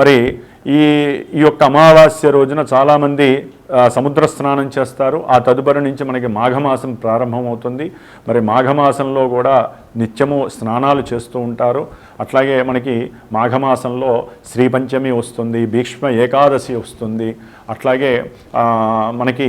మరి ఈ ఈ యొక్క అమావాస్య రోజున చాలామంది సముద్ర స్నానం చేస్తారు. ఆ తదుపరి నుంచి మనకి మాఘమాసం ప్రారంభమవుతుంది. మరి మాఘమాసంలో కూడా నిత్యము స్నానాలు చేస్తూ ఉంటారు. అట్లాగే మనకి మాఘమాసంలో శ్రీపంచమి వస్తుంది భీష్మ ఏకాదశి వస్తుంది. అట్లాగే మనకి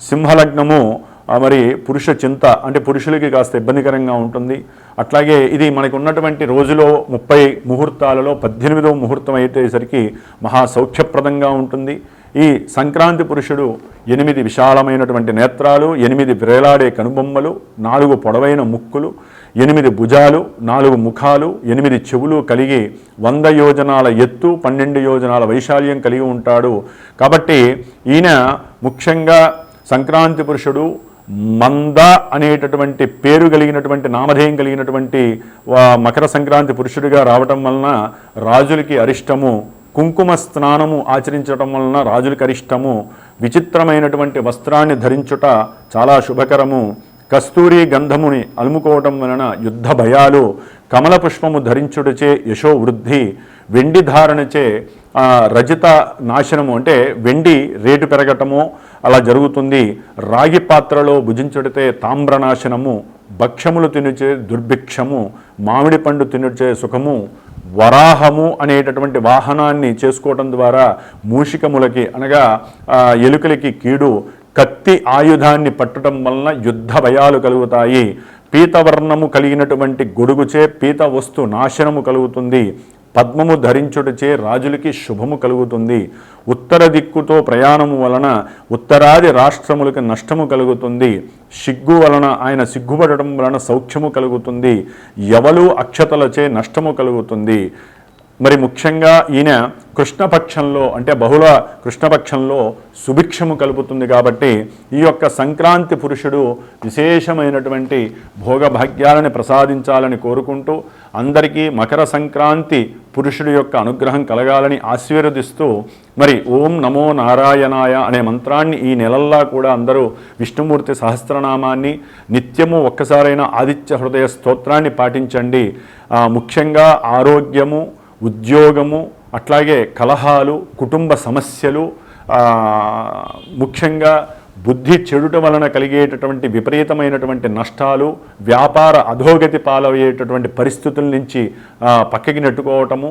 సింహలగ్నము మరి పురుష చింత అంటే పురుషులకి కాస్త ఇబ్బందికరంగా ఉంటుంది. అట్లాగే ఇది మనకు ఉన్నటువంటి రోజులో ముప్పై ముహూర్తాలలో పద్దెనిమిదవ ముహూర్తం అయ్యేసరికి మహా సౌఖ్యప్రదంగా ఉంటుంది. ఈ సంక్రాంతి పురుషుడు ఎనిమిది విశాలమైనటువంటి నేత్రాలు ఎనిమిది వ్రేలాడే కనుబొమ్మలు నాలుగు పొడవైన ముక్కులు ఎనిమిది భుజాలు నాలుగు ముఖాలు ఎనిమిది చెవులు కలిగి వంద యోజనాల ఎత్తు పన్నెండు యోజనాల వైశాల్యం కలిగి ఉంటాడు. కాబట్టి ఈయన ముఖ్యంగా సంక్రాంతి పురుషుడు మంద అనేటటువంటి పేరు కలిగినటువంటి నామధేయం కలిగినటువంటి వా- మకర సంక్రాంతి పురుషుడిగా రావటం వలన రాజులకి అరిష్టము కుంకుమ స్నానము ఆచరించడం వలన రాజులకి అరిష్టము విచిత్రమైనటువంటి వస్త్రాన్ని ధరించుట చాలా శుభకరము. కస్తూరి గంధముని అలుముకోవటం వలన యుద్ధ భయాలు కమల పుష్పము ధరించుటచే యశోవృద్ధి. వెండి ధారణచే రజిత నాశనము అంటే వెండి రేటు పెరగటము అలా జరుగుతుంది. రాగి పాత్రలో భుజించుడితే తామ్రనాశనము భక్ష్యములు తినుచే దుర్భిక్షము మామిడి పండు తినుచే సుఖము వరాహము అనేటటువంటి వాహనాన్ని చేసుకోవటం ద్వారా మూషికములకి అనగా ఎలుకలకి కీడు కత్తి ఆయుధాన్ని పట్టడం వలన యుద్ధ భయాలు కలుగుతాయి. పీతవర్ణము కలిగినటువంటి గొడుగుచే పీత వస్తు నాశనము కలుగుతుంది. పద్మము ధరించుటచే రాజులకి శుభము కలుగుతుంది. ఉత్తర దిక్కుతో ప్రయాణము వలన ఉత్తరాది రాష్ట్రములకు నష్టము కలుగుతుంది. సిగ్గు వలన ఆయన సిగ్గుపడటం వలన సౌఖ్యము కలుగుతుంది. ఎవలు అక్షతలచే నష్టము కలుగుతుంది. మరి ముఖ్యంగా ఈయన కృష్ణపక్షంలో అంటే బహుళ కృష్ణపక్షంలో సుభిక్షము కలుపుతుంది కాబట్టి ఈ యొక్క సంక్రాంతి పురుషుడు విశేషమైనటువంటి భోగభాగ్యాలని ప్రసాదించాలని కోరుకుంటూ అందరికీ మకర సంక్రాంతి పురుషుడి యొక్క అనుగ్రహం కలగాలని ఆశీర్వదిస్తూ మరి ఓం నమో నారాయణాయ అనే మంత్రాన్ని ఈ నెలల్లా కూడా అందరూ విష్ణుమూర్తి సహస్రనామాన్ని నిత్యము ఒక్కసారైన ఆదిత్య హృదయ స్తోత్రాన్ని పాటించండి. ముఖ్యంగా ఆరోగ్యము ఉద్యోగము అట్లాగే కలహాలు కుటుంబ సమస్యలు ముఖ్యంగా బుద్ధి చెడుట వలన కలిగేటటువంటి విపరీతమైనటువంటి నష్టాలు వ్యాపార అధోగతి పాలయ్యేటటువంటి పరిస్థితుల నుంచి పక్కకి నెట్టుకోవటము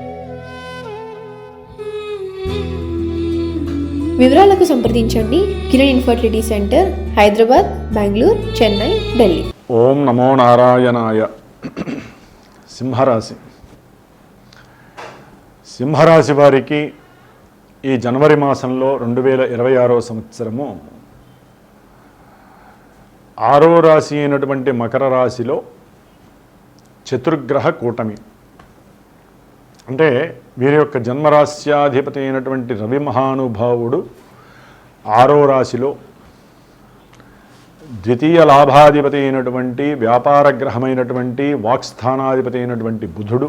వివరాలకు సంప్రదించండి. Kiran infertility centre Hyderabad Bengaluru Chennai Delhi. ఓం నమో నారాయణాయ. సింహరాశి. సింహరాశి వారికి ఈ జనవరి మాసంలో రెండు వేల ఇరవై ఆరో సంవత్సరము ఆరో రాశి అయినటువంటి మకర రాశిలో చతుర్గ్రహ కూటమి. అంటే వీరి యొక్క జన్మరాశ్యాధిపతి అయినటువంటి రవి మహానుభావుడు ఆరో రాశిలో ద్వితీయ లాభాధిపతి అయినటువంటి వ్యాపార గ్రహమైనటువంటి వాక్స్థానాధిపతి అయినటువంటి బుధుడు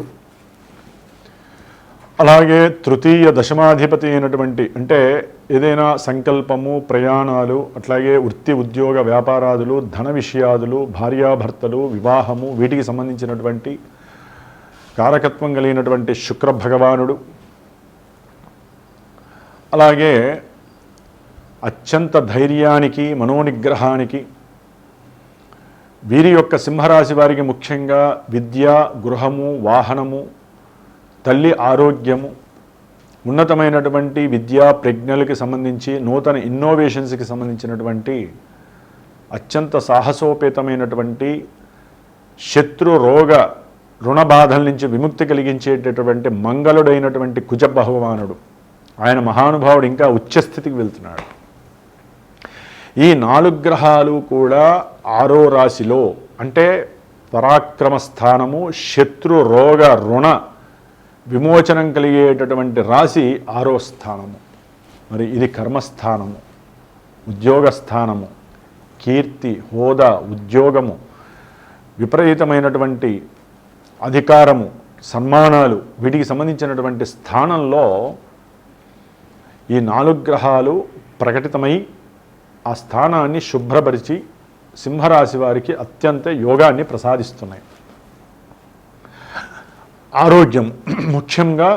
అలాగే తృతీయ దశమాధిపతి అయినటువంటి అంటే ఏదైనా సంకల్పము ప్రయాణాలు అట్లాగే వృత్తి ఉద్యోగ వ్యాపారాదులు ధన విషయాదులు భార్యాభర్తలు వివాహము వీటికి సంబంధించినటువంటి కారకత్వం కలిగినటువంటి శుక్ర భగవానుడు అలాగే అత్యంత ధైర్యానికి మనోనిగ్రహానికి వీరి యొక్క సింహరాశి వారికి ముఖ్యంగా విద్య గృహము వాహనము తల్లి ఆరోగ్యము ఉన్నతమైనటువంటి విద్యా ప్రజ్ఞలకి సంబంధించి నూతన ఇన్నోవేషన్స్కి సంబంధించినటువంటి అత్యంత సాహసోపేతమైనటువంటి శత్రు రోగ రుణ బాధల నుంచి విముక్తి కలిగించేటటువంటి మంగళుడైనటువంటి కుజ భగవానుడు. ఆయన మహానుభావుడు ఇంకా ఉచ్చస్థితికి వెళ్తున్నాడు. ఈ నాలుగు గ్రహాలు కూడా ఆరో రాశిలో అంటే పరాక్రమ స్థానము శత్రు రోగ రుణ విమోచనం కలిగేటటువంటి రాశి ఆరో స్థానము. మరి ఇది కర్మస్థానము ఉద్యోగ స్థానము కీర్తి హోదా ఉద్యోగము విపరీతమైనటువంటి అధికారము సన్మానాలు వీటికి సంబంధించినటువంటి స్థానంలో ఈ నాలుగు గ్రహాలు ప్రకటితమై ఆ స్థానాన్ని శుభ్రపరిచి సింహరాశి వారికి అత్యంత యోగాన్ని ప్రసాదిస్తున్నాయి. ఆరోగ్యం. ముఖ్యంగా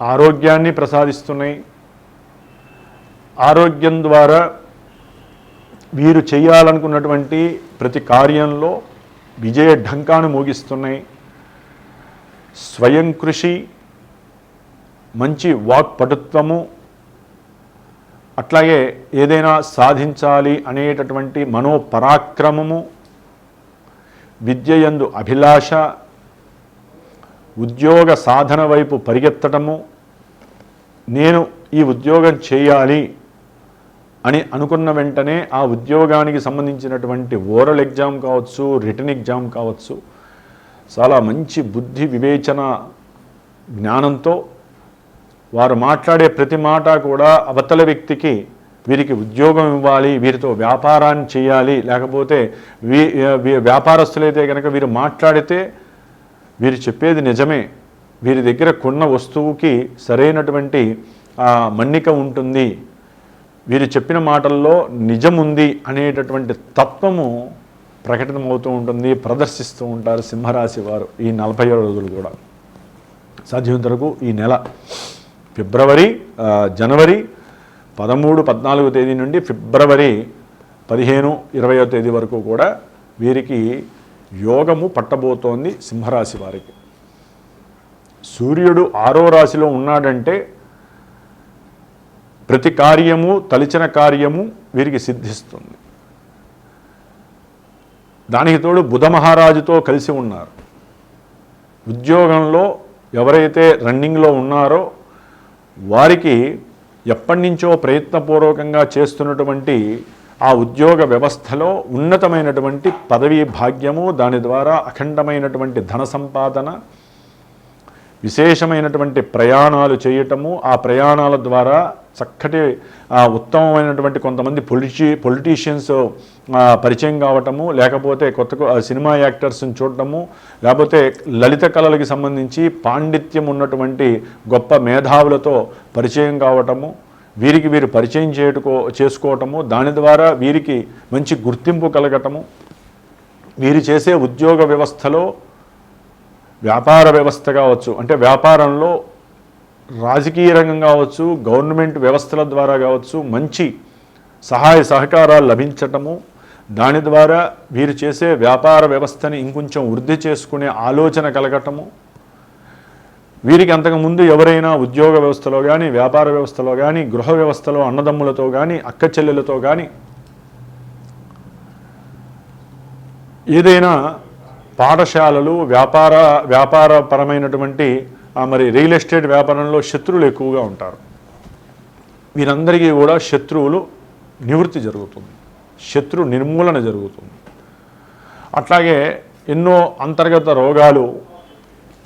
ఆరోగ్యాన్ని ప్రసాదిస్తున్నాయి. ఆరోగ్యం ద్వారా వీరు చేయాలనుకున్నటువంటి ప్రతి కార్యంలో విజయ ఢంకాను మోగిస్తున్నాయి. స్వయం కృషి మంచి వాక్పటుత్వము అట్లాగే ఏదైనా సాధించాలి అనేటటువంటి మనోపరాక్రమము విద్యయందు అభిలాష ఉద్యోగ సాధన వైపు పరిగెత్తడము నేను ఈ ఉద్యోగం చేయాలి అని అనుకున్న వెంటనే ఆ ఉద్యోగానికి సంబంధించినటువంటి ఓరల్ ఎగ్జామ్ కావచ్చు రిటర్న్ ఎగ్జామ్ కావచ్చు చాలా మంచి బుద్ధి వివేచన జ్ఞానంతో వారు మాట్లాడే ప్రతి మాట కూడా అవతల వ్యక్తికి వీరికి ఉద్యోగం ఇవ్వాలి వీరితో వ్యాపారాన్ని చేయాలి లేకపోతే వీ వీ- వ్యాపారస్తులైతే కనుక వీరు మాట్లాడితే వీరు చెప్పేది నిజమే. వీరి దగ్గర కొన్న వస్తువుకి సరైనటువంటి మన్నిక ఉంటుంది. వీరు చెప్పిన మాటల్లో నిజముంది అనేటటువంటి తత్వము ప్రకటనమవుతూ ఉంటుంది ప్రదర్శిస్తూ ఉంటారు సింహరాశి వారు ఈ నలభై రోజులు కూడా. సాధ్యమైనంత వరకు ఈ నెల ఫిబ్రవరి జనవరి పదమూడు పద్నాలుగు తేదీ నుండి ఫిబ్రవరి పదిహేను ఇరవయో తేదీ వరకు కూడా వీరికి యోగము పట్టబోతోంది సింహరాశి వారికి. సూర్యుడు ఆరో రాశిలో ఉన్నాడంటే ప్రతి కార్యము తలిచిన కార్యము వీరికి సిద్ధిస్తుంది. దానికి తోడు బుధ మహారాజుతో కలిసి ఉన్నారు. ఉద్యోగంలో ఎవరైతే రన్నింగ్లో ఉన్నారో వారికి ఎప్పటి నుంచో ప్రయత్నపూర్వకంగా చేస్తున్నటువంటి ఆ ఉద్యోగ వ్యవస్థలో ఉన్నతమైనటువంటి పదవీ భాగ్యము దాని ద్వారా అఖండమైనటువంటి ధన సంపాదన విశేషమైనటువంటి ప్రయాణాలు చేయటము ఆ ప్రయాణాల ద్వారా చక్కటి ఉత్తమమైనటువంటి కొంతమంది పొలిటి పొలిటీషియన్స్ పరిచయం కావటము లేకపోతే కొత్త సినిమా యాక్టర్స్ని చూడటము లేకపోతే లలిత కళలకి సంబంధించి పాండిత్యం ఉన్నటువంటి గొప్ప మేధావులతో పరిచయం కావటము వీరికి వీరు పరిచయం చేయుకో చేసుకోవటము దాని ద్వారా వీరికి మంచి గుర్తింపు కలగటము వీరు చేసే ఉద్యోగ వ్యవస్థలో వ్యాపార వ్యవస్థ కావచ్చు అంటే వ్యాపారంలో రాజకీయ రంగం కావచ్చు గవర్నమెంట్ వ్యవస్థల ద్వారా కావచ్చు మంచి సహాయ సహకారాలు లభించటము దాని ద్వారా వీరు చేసే వ్యాపార వ్యవస్థని ఇంకొంచెం వృద్ధి చేసుకునే ఆలోచన కలగటము వీరికి అంతకుముందు ఎవరైనా ఉద్యోగ వ్యవస్థలో కానీ వ్యాపార వ్యవస్థలో కానీ గృహ వ్యవస్థలో అన్నదమ్ములతో కానీ అక్క చెల్లెలతో కానీ ఏదైనా పాఠశాలలు వ్యాపార వ్యాపారపరమైనటువంటి మరి రియల్ ఎస్టేట్ వ్యాపారంలో శత్రువులు ఎక్కువగా ఉంటారు. వీరందరికీ కూడా శత్రువులు నివృత్తి జరుగుతుంది. శత్రు నిర్మూలన జరుగుతుంది. అట్లాగే ఎన్నో అంతర్గత రోగాలు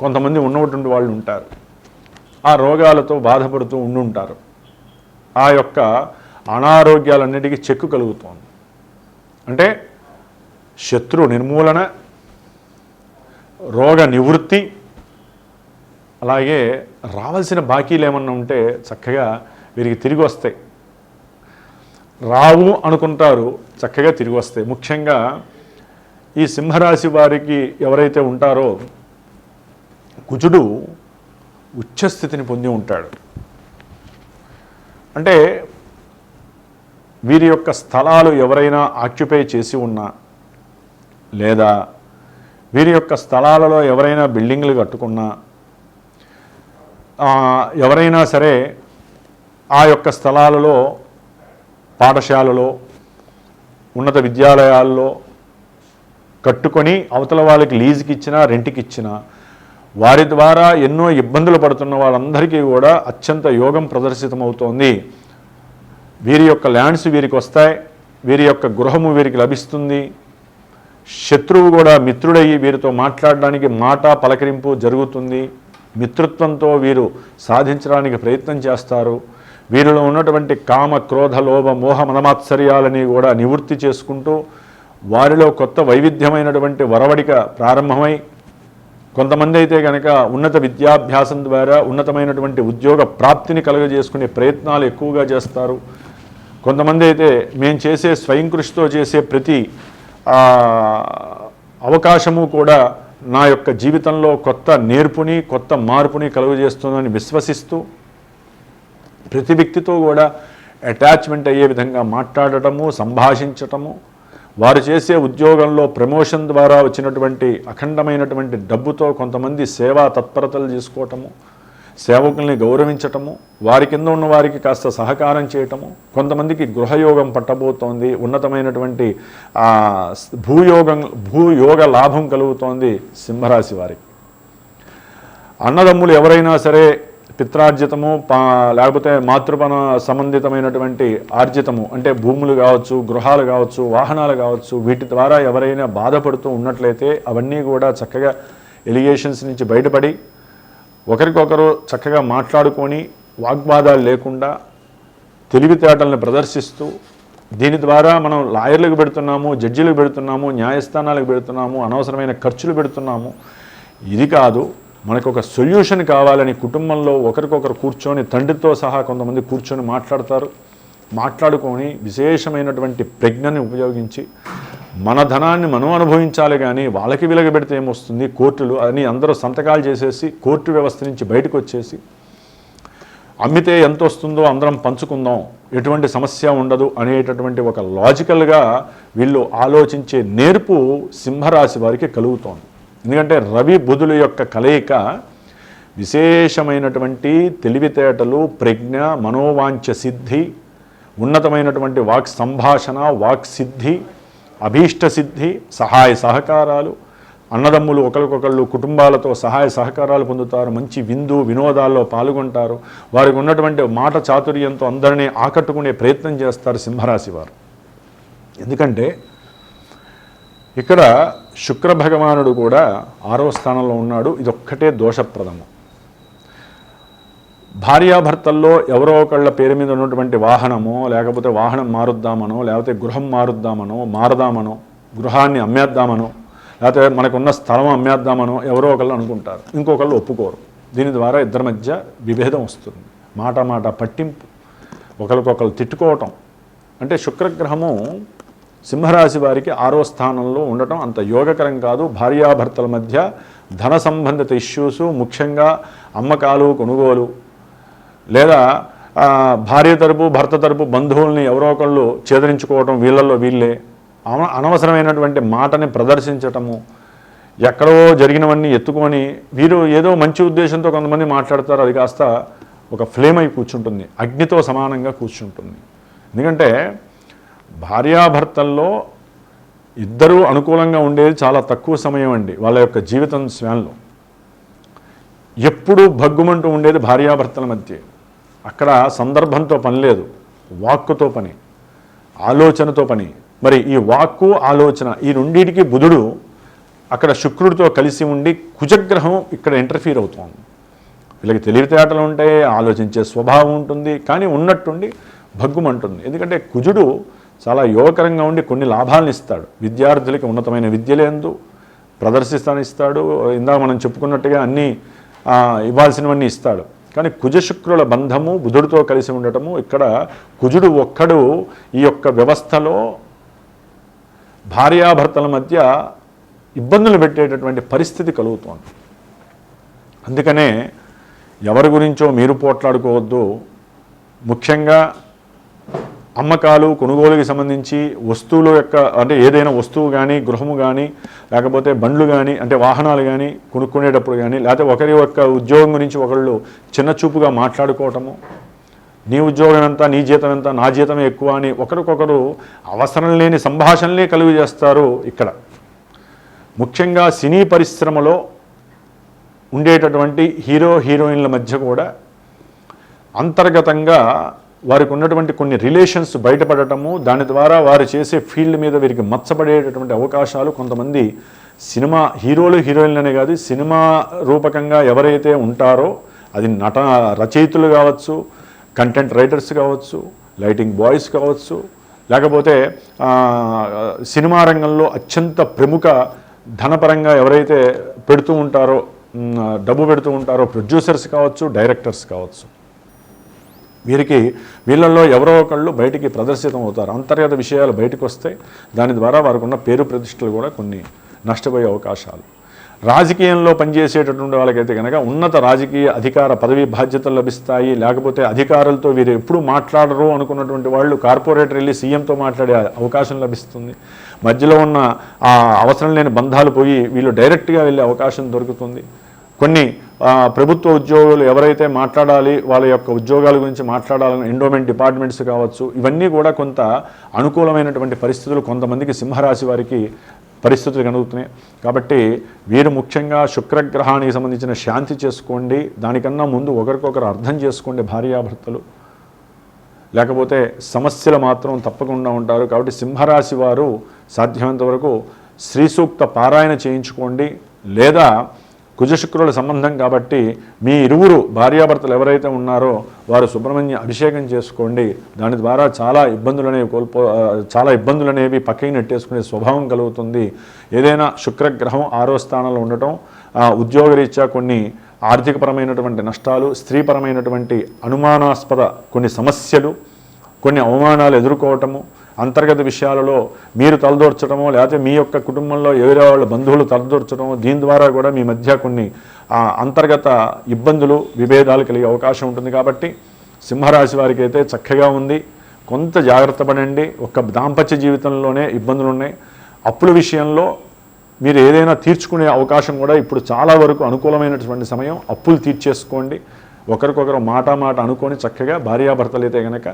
కొంతమంది ఉన్నటువంటి వాళ్ళు ఉంటారు. ఆ రోగాలతో బాధపడుతూ ఉండుంటారు. ఆ యొక్క అనారోగ్యాలన్నిటికీ చెక్కు కలుగుతోంది. అంటే శత్రు నిర్మూలన రోగ నివృత్తి అలాగే రావాల్సిన బాకీలు ఏమన్నా ఉంటే చక్కగా వీరికి తిరిగి వస్తాయి. రావు అనుకుంటారు చక్కగా తిరిగి వస్తాయి. ముఖ్యంగా ఈ సింహరాశి వారికి ఎవరైతే ఉంటారో కుజుడు ఉచ్చస్థితిని పొంది ఉంటాడు. అంటే వీరి యొక్క స్థలాలు ఎవరైనా ఆక్యుపై చేసి ఉన్నా లేదా వీరి యొక్క స్థలాలలో ఎవరైనా బిల్డింగ్లు కట్టుకున్నా ఎవరైనా సరే ఆ యొక్క స్థలాలలో పాఠశాలలో ఉన్నత విద్యాలయాల్లో కట్టుకొని అవతల వాళ్ళకి లీజుకి ఇచ్చినా రెంట్కి ఇచ్చినా వారి ద్వారా ఎన్నో ఇబ్బందులు పడుతున్న వాళ్ళందరికీ కూడా అత్యంత యోగం ప్రదర్శితమవుతోంది. వీరి యొక్క ల్యాండ్స్ వీరికి వస్తాయి వీరి యొక్క గృహము వీరికి లభిస్తుంది. శత్రువు కూడా మిత్రుడయ్యి వీరితో మాట్లాడడానికి మాట పలకరింపు జరుగుతుంది. మిత్రత్వంతో వీరు సాధించడానికి ప్రయత్నం చేస్తారు. వీరిలో ఉన్నటువంటి కామ క్రోధ లోభ మోహ మనమాత్సర్యాలని కూడా నివృత్తి చేసుకుంటూ వారిలో కొత్త వైవిధ్యమైనటువంటి వరవడిక ప్రారంభమై కొంతమంది అయితే కనుక ఉన్నత విద్యాభ్యాసం ద్వారా ఉన్నతమైనటువంటి ఉద్యోగ ప్రాప్తిని కలుగజేసుకునే ప్రయత్నాలు ఎక్కువగా చేస్తారు. కొంతమంది అయితే మేము చేసే స్వయం కృషితో చేసే ప్రతి అవకాశము కూడా నా యొక్క జీవితంలో కొత్త నేర్పుని కొత్త మార్పుని కలుగజేస్తుందని విశ్వసిస్తూ ప్రతి వ్యక్తితో కూడా అటాచ్మెంట్ అయ్యే విధంగా మాట్లాడటము సంభాషించటము వారు చేసే ఉద్యోగంలో ప్రమోషన్ ద్వారా వచ్చినటువంటి అఖండమైనటువంటి డబ్బుతో కొంతమంది సేవా తత్పరతలు చేసుకోవటము సేవకుల్ని గౌరవించటము వారి కింద ఉన్న వారికి కాస్త సహకారం చేయటము కొంతమందికి గృహయోగం పట్టబోతోంది ఉన్నతమైనటువంటి భూయోగం భూయోగ లాభం కలుగుతోంది సింహరాశి వారికి. అన్నదమ్ములు ఎవరైనా సరే పిత్రార్జితము పా లేకపోతే మాతృపణ సంబంధితమైనటువంటి ఆర్జితము అంటే భూములు కావచ్చు గృహాలు కావచ్చు వాహనాలు కావచ్చు వీటి ద్వారా ఎవరైనా బాధపడుతూ ఉన్నట్లయితే అవన్నీ కూడా చక్కగా ఎలిగేషన్స్ నుంచి బయటపడి ఒకరికొకరు చక్కగా మాట్లాడుకొని వాగ్వాదాలు లేకుండా తెలివితేటలను ప్రదర్శిస్తూ దీని ద్వారా మనం లాయర్లకు పెడుతున్నాము జడ్జిలకు పెడుతున్నాము న్యాయస్థానాలకు పెడుతున్నాము అనవసరమైన ఖర్చులు పెడుతున్నాము. ఇది కాదు మనకు ఒక సొల్యూషన్ కావాలని కుటుంబంలో ఒకరికొకరు కూర్చొని తండ్రితో సహా కొంతమంది కూర్చొని మాట్లాడతారు. మాట్లాడుకొని విశేషమైనటువంటి ప్రజ్ఞని ఉపయోగించి మన ధనాన్ని మనం అనుభవించాలి కానీ వాళ్ళకి విలగబెడితే ఏమొస్తుంది? కోర్టులు అని అందరూ సంతకాలు చేసేసి కోర్టు వ్యవస్థ నుంచి బయటకు వచ్చేసి అమ్మితే ఎంత వస్తుందో అందరం పంచుకుందాం ఎటువంటి సమస్య ఉండదు అనేటటువంటి ఒక లాజికల్గా వీళ్ళు ఆలోచించే నేర్పు సింహరాశి వారికి కలుగుతోంది. ఎందుకంటే రవి బుధుల యొక్క కలయిక విశేషమైనటువంటి తెలివితేటలు ప్రజ్ఞ మనోవాంఛ సిద్ధి ఉన్నతమైనటువంటి వాక్ సంభాషణ వాక్ సిద్ధి అభీష్ట సిద్ధి సహాయ సహకారాలు అన్నదమ్ములు ఒకరికొకళ్ళు కుటుంబాలతో సహాయ సహకారాలు పొందుతారు మంచి విందు వినోదాల్లో పాల్గొంటారు. వారికి ఉన్నటువంటి మాట చాతుర్యంతో అందరినీ ఆకట్టుకునే ప్రయత్నం చేస్తారు సింహరాశి వారు. ఎందుకంటే ఇక్కడ శుక్ర భగవానుడు కూడా ఆరవ స్థానంలో ఉన్నాడు. ఇదొక్కటే దోషప్రదము. భార్యాభర్తల్లో ఎవరో ఒకళ్ళ పేరు మీద ఉన్నటువంటి వాహనమో లేకపోతే వాహనం మారుద్దామనో లేకపోతే గృహం మారుద్దామనో మారదామనో గృహాన్ని అమ్మేద్దామనో లేకపోతే మనకున్న స్థలం అమ్మేద్దామనో ఎవరో ఒకళ్ళు అనుకుంటారు. ఇంకొకళ్ళు ఒప్పుకోరు. దీని ద్వారా ఇద్దరి మధ్య విభేదం వస్తుంది. మాట మాట పట్టింపు. ఒకరికొకరు తిట్టుకోవటం. అంటే శుక్రగ్రహము సింహరాశి వారికి ఆరో స్థానంలో ఉండటం అంత యోగకరం కాదు. భార్యాభర్తల మధ్య ధన సంబంధిత ఇష్యూస్ ముఖ్యంగా అమ్మకాలు కొనుగోలు లేదా భార్య తరపు భర్త తరపు బంధువుల్ని ఎవరో ఒకళ్ళు ఛేదరించుకోవటం వీళ్ళల్లో వీళ్ళే. అన- అనవసరమైనటువంటి మాటని ప్రదర్శించటము ఎక్కడో జరిగినవన్నీ ఎత్తుకొని వీరు ఏదో మంచి ఉద్దేశంతో కొంతమంది మాట్లాడతారు అది కాస్త ఒక ఫ్లేమ్ అయి కూర్చుంటుంది అగ్నితో సమానంగా కూర్చుంటుంది. ఎందుకంటే భార్యాభర్తల్లో ఇద్దరూ అనుకూలంగా ఉండేది చాలా తక్కువ సమయం అండి వాళ్ళ యొక్క జీవితం స్వాన్లో. ఎప్పుడూ భగ్గుమంటూ ఉండేది భార్యాభర్తల మధ్య. అక్కడ సందర్భంతో పని లేదు. వాక్కుతో పని. ఆలోచనతో పని. మరి ఈ వాక్కు ఆలోచన ఈ రెండింటికి బుధుడు అక్కడ శుక్రుడితో కలిసి ఉండి కుజగ్రహం ఇక్కడ ఇంటర్ఫీర్ అవుతోంది. వీళ్ళకి తెలివితేటలు ఉంటాయి ఆలోచించే స్వభావం ఉంటుంది కానీ ఉన్నట్టుండి భగ్గుమంటుంది. ఎందుకంటే కుజుడు చాలా యువకరంగా ఉండి కొన్ని లాభాలను ఇస్తాడు. విద్యార్థులకి ఉన్నతమైన విద్యలేందు ప్రదర్శిస్తాను ఇస్తాడు ఇందాక మనం చెప్పుకున్నట్టుగా అన్నీ ఇవ్వాల్సినవన్నీ ఇస్తాడు. కానీ కుజశుక్రుల బంధము బుధుడితో కలిసి ఉండటము ఇక్కడ కుజుడు ఒక్కడు ఈ యొక్క వ్యవస్థలో భార్యాభర్తల మధ్య ఇబ్బందులు పెట్టేటటువంటి పరిస్థితి కలుగుతోంది. అందుకనే ఎవరి గురించో మీరు పోట్లాడుకోవద్దు. ముఖ్యంగా అమ్మకాలు కొనుగోలుకి సంబంధించి వస్తువుల యొక్క అంటే ఏదైనా వస్తువు కానీ గృహము కానీ లేకపోతే బండ్లు కానీ అంటే వాహనాలు కానీ కొనుక్కునేటప్పుడు కానీ లేకపోతే ఒకరి యొక్క ఉద్యోగం గురించి ఒకళ్ళు చిన్న చూపుగా మాట్లాడుకోవటము నీ ఉద్యోగం ఎంత నీ జీతం ఎంత నా జీతం ఎక్కువ అని ఒకరికొకరు అవసరం లేని సంభాషణలే కలుగు చేస్తారు ఇక్కడ. ముఖ్యంగా సినీ పరిశ్రమలో ఉండేటటువంటి హీరో హీరోయిన్ల మధ్య కూడా అంతర్గతంగా వారికి ఉన్నటువంటి కొన్ని రిలేషన్స్ బయటపడటము దాని ద్వారా వారు చేసే ఫీల్డ్ మీద వీరికి మచ్చబడేటటువంటి అవకాశాలు కొంతమంది సినిమా హీరోలు హీరోయిన్లనే కాదు సినిమా రూపకంగా ఎవరైతే ఉంటారో అది నట రచయితలు కావచ్చు కంటెంట్ రైటర్స్ కావచ్చు లైటింగ్ బాయ్స్ కావచ్చు లేకపోతే సినిమా రంగంలో అత్యంత ప్రముఖ ధనపరంగా ఎవరైతే పెడుతూ ఉంటారో డబ్బు పెడుతూ ఉంటారో ప్రొడ్యూసర్స్ కావచ్చు డైరెక్టర్స్ కావచ్చు. వీరికి వీళ్ళల్లో ఎవరో ఒకళ్ళు బయటికి ప్రదర్శితం అవుతారు అంతర్గత విషయాలు బయటకు వస్తాయి దాని ద్వారా వారికి ఉన్న పేరు ప్రతిష్టలు కూడా కొన్ని నష్టపోయే అవకాశాలు. రాజకీయంలో పనిచేసేటటువంటి వాళ్ళకైతే కనుక ఉన్నత రాజకీయ అధికార పదవి బాధ్యతలు లభిస్తాయి. లేకపోతే అధికారులతో వీరు ఎప్పుడు మాట్లాడరు అనుకున్నటువంటి వాళ్ళు కార్పొరేటర్ వెళ్ళి సీఎంతో మాట్లాడే అవకాశం లభిస్తుంది. మధ్యలో ఉన్న ఆ అవసరం లేని బంధాలు పోయి వీళ్ళు డైరెక్ట్గా వెళ్ళే అవకాశం దొరుకుతుంది. కొన్ని ప్రభుత్వ ఉద్యోగులు ఎవరైతే మాట్లాడాలి వాళ్ళ యొక్క ఉద్యోగాల గురించి మాట్లాడాలని ఎండోమెంట్ డిపార్ట్మెంట్స్ కావచ్చు ఇవన్నీ కూడా కొంత అనుకూలమైనటువంటి పరిస్థితులు కొంతమందికి సింహరాశి వారికి పరిస్థితులు కలుగుతున్నాయి కాబట్టి వీరు ముఖ్యంగా శుక్రగ్రహానికి సంబంధించిన శాంతి చేసుకోండి. దానికన్నా ముందు ఒకరికొకరు అర్థం చేసుకోండి భార్యాభర్తలు. లేకపోతే సమస్యలు మాత్రం తప్పకుండా ఉంటారు. కాబట్టి సింహరాశి వారు సాధ్యమైనంత వరకు శ్రీ సూక్త పారాయణ చేయించుకోండి. లేదా కుజశుక్రుల సంబంధం కాబట్టి మీ ఇరువురు భార్యాభర్తలు ఎవరైతే ఉన్నారో వారు సుబ్రహ్మణ్య అభిషేకం చేసుకోండి. దాని ద్వారా చాలా ఇబ్బందులు అనేవి కోల్పో చాలా ఇబ్బందులు అనేవి పక్కకి నెట్టేసుకునే స్వభావం కలుగుతుంది. ఏదైనా శుక్రగ్రహం ఆరో స్థానంలో ఉండటం ఉద్యోగరీత్యా కొన్ని ఆర్థికపరమైనటువంటి నష్టాలు స్త్రీపరమైనటువంటి అనుమానాస్పద కొన్ని సమస్యలు కొన్ని అవమానాలు ఎదుర్కోవటము అంతర్గత విషయాలలో మీరు తలదూర్చడమో లేకపోతే మీ యొక్క కుటుంబంలో ఎవరో వాళ్ళ బంధువులు తలదూర్చడమో దీని ద్వారా కూడా మీ మధ్య కొన్ని అంతర్గత ఇబ్బందులు విభేదాలు కలిగే అవకాశం ఉంటుంది కాబట్టి సింహరాశి వారికి అయితే చక్కగా ఉంది. కొంత జాగ్రత్త పడండి. ఒక దాంపత్య జీవితంలోనే ఇబ్బందులు ఉన్నాయి. అప్పుల విషయంలో మీరు ఏదైనా తీర్చుకునే అవకాశం కూడా ఇప్పుడు చాలా వరకు అనుకూలమైనటువంటి సమయం. అప్పులు తీర్చేసుకోండి. ఒకరికొకరు మాట మాట అనుకొని చక్కగా భార్యాభర్తలు అయితే కనుక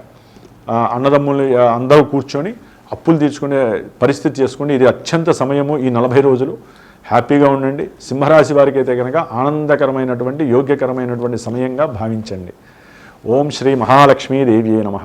అన్నదమ్ములు అందరూ కూర్చొని అప్పులు తీర్చుకునే పరిస్థితి చేసుకుని ఇది అత్యంత సమయము ఈ నలభై రోజులు. హ్యాపీగా ఉండండి. సింహరాశి వారికి అయితే కనుక ఆనందకరమైనటువంటి యోగ్యకరమైనటువంటి సమయంగా భావించండి. ఓం శ్రీ మహాలక్ష్మీదేవి నమ.